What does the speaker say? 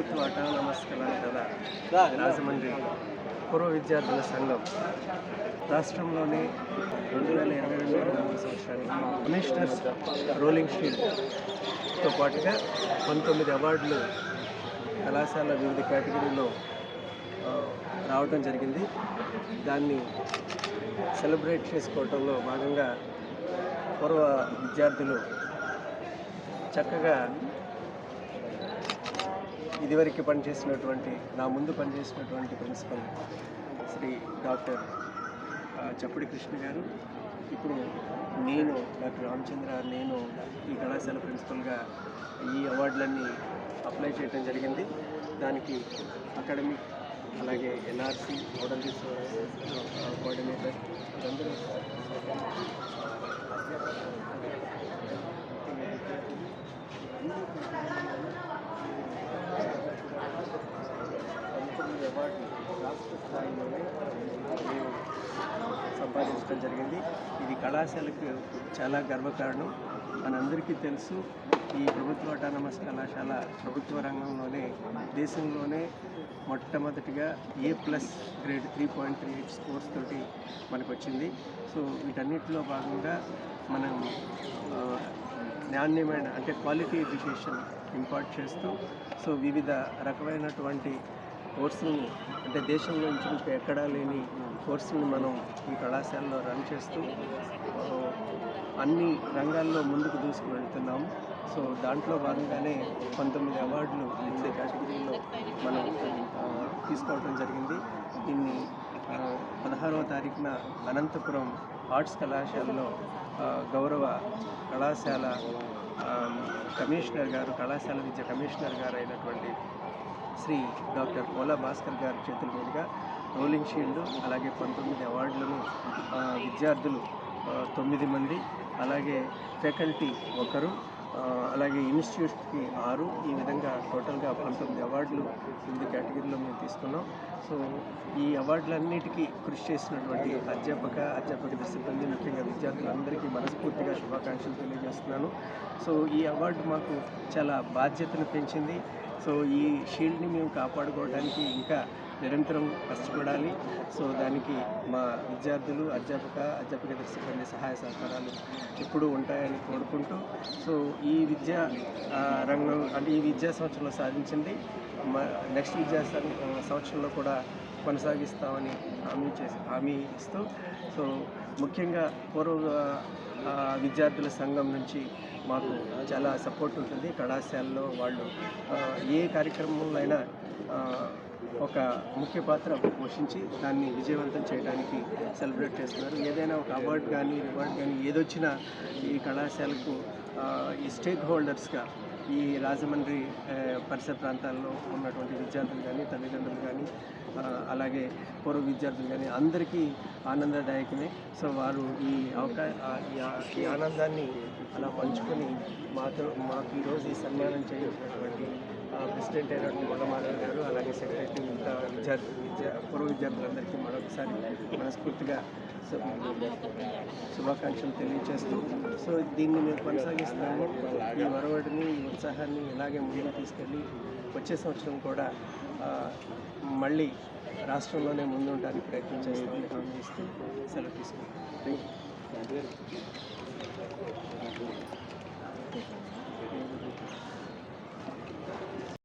ప్రభుత్వ అటానమస్ కళాశాల రాజమండ్రి పూర్వ విద్యార్థుల సంఘం రాష్ట్రంలోనే రెండు వేల ఇరవై రెండు ఇరవై మూడు సంవత్సరానికి కమిషనర్స్ రోలింగ్ షీల్డ్తో పాటుగా పంతొమ్మిది అవార్డులు కళాశాల వివిధ కేటగిరీలో రావటం జరిగింది. దాన్ని సెలబ్రేట్ చేసుకోవటంలో భాగంగా పూర్వ విద్యార్థులు చక్కగా ఇదివరకు పనిచేసినటువంటి నా ముందు పనిచేసినటువంటి ప్రిన్సిపల్ శ్రీ డాక్టర్ చప్పుడి కృష్ణ గారు. ఇప్పుడు నేను డాక్టర్ రామచంద్ర నేను ఈ కళాశాల ప్రిన్సిపల్గా ఈ అవార్డులన్నీ అప్లై చేయడం జరిగింది. దానికి అకాడమిక్ అలాగే ఎన్ఆర్సి మోడల్ కోఆర్డినేటర్ అందరూ పంతొమ్మిది రాష్ట్ర స్థాయిలోనే మేము సంపాదించడం జరిగింది. ఇది కళాశాలకు చాలా గర్వకారణం. మనందరికీ తెలుసు ఈ ప్రభుత్వ అటానమస్ కళాశాల ప్రభుత్వ రంగంలోనే దేశంలోనే మొట్టమొదటిగా A plus grade three point three eight scores తోటి మనకు వచ్చింది సో వీటన్నిటిలో భాగంగా మనం నాణ్యమైన అంటే క్వాలిటీ ఎడ్యుకేషన్ ఇంపార్ట్ చేస్తూ సో వివిధ రకమైనటువంటి కోర్సులను అంటే దేశంలో ఇంచుమించు ఎక్కడా లేని కోర్సుని మనం ఈ కళాశాలలో రన్ చేస్తూ అన్ని రంగాల్లో ముందుకు దూసుకు వెళ్తున్నాము సో దాంట్లో భాగంగానే పంతొమ్మిది అవార్డులు ఇచ్చే కేటగిరీలో మనం తీసుకోవడం జరిగింది. దీన్ని పదహారవ తారీఖున అనంతపురం ఆర్ట్స్ కళాశాలలో గౌరవ కళాశాల కమిషనర్ గారు కళాశాల విద్య కమిషనర్ గారు అయినటువంటి శ్రీ డాక్టర్ పోలా భాస్కర్ గారి చేతుల మీదుగా రోలింగ్ షీల్డ్ అలాగే పంతొమ్మిది అవార్డులను విద్యార్థులు తొమ్మిది మంది అలాగే ఫ్యాకల్టీ ఒకరు అలాగే ఇన్స్టిట్యూట్కి ఆరు ఈ విధంగా టోటల్గా పంతొమ్మిది అవార్డులు వివిధ కేటగిరీలో మేము తీసుకున్నాం. సో ఈ అవార్డులన్నిటికీ కృషి చేసినటువంటి అధ్యాపక అధ్యాపక సిబ్బంది ముఖ్యంగా విద్యార్థులందరికీ మనస్ఫూర్తిగా శుభాకాంక్షలు తెలియజేస్తున్నాను. సో ఈ అవార్డు మాకు చాలా బాధ్యతను పెంచింది. సో ఈ షీల్డ్ని మేము కాపాడుకోవడానికి ఇంకా నిరంతరం కష్టపడాలి. సో దానికి మా విద్యార్థులు అధ్యాపక అధ్యాపక సిబ్బంది సహాయ సహకారాలు ఎప్పుడూ ఉంటాయని కోరుకుంటూ సో ఈ విద్యా రంగం అంటే ఈ విద్యా సంవత్సరంలో సాధించింది. మా నెక్స్ట్ విద్యా సం- సంవత్సరంలో కూడా కొనసాగిస్తామని హామీ చేసి హామీ ఇస్తూ సో ముఖ్యంగా పూర్వ విద్యార్థుల సంఘం నుంచి మాకు చాలా సపోర్ట్ ఉంటుంది. కళాశాలలో వాళ్ళు ఏ కార్యక్రమంలో అయినా ఒక ముఖ్య పాత్ర పోషించి దాన్ని విజయవంతం చేయడానికి సెలబ్రేట్ చేస్తున్నారు. ఏదైనా ఒక అవార్డు కానీ రివార్డ్ కానీ ఏదొచ్చినా ఈ కళాశాలకు ఈ స్టేక్ హోల్డర్స్గా ఈ రాజమండ్రి పరిసర ప్రాంతాల్లో ఉన్నటువంటి విద్యార్థులు కానీ తల్లిదండ్రులు కానీ అలాగే పూర్వ విద్యార్థులు కానీ అందరికీ ఆనందదాయకమే. సో వారు ఈ అవకా ఈ ఆనందాన్ని అలా పంచుకొని మాతో మాకు ఈరోజు ఈ సన్మానం చేసినటువంటి ప్రెసిడెంట్ అయినటువంటి వల్లమాధవ్ గారు అలాగే సెక్రటరీ మిగతా విద్యార్థి విద్యా పూర్వ విద్యార్థులందరికీ మరొకసారి మనస్ఫూర్తిగా శుభాకాంక్షలు తెలియజేస్తూ సో దీన్ని మేము కొనసాగిస్తున్నాము. ఈ వరవడిని ఈ ఉత్సాహాన్ని ఇలాగే ముందుకు తీసుకెళ్ళి వచ్చే సంవత్సరం కూడా మళ్ళీ రాష్ట్రంలోనే ముందుంటానికి ప్రయత్నం చేస్తామని ఆనందిస్తూ సెలవు తీసుకుంటాం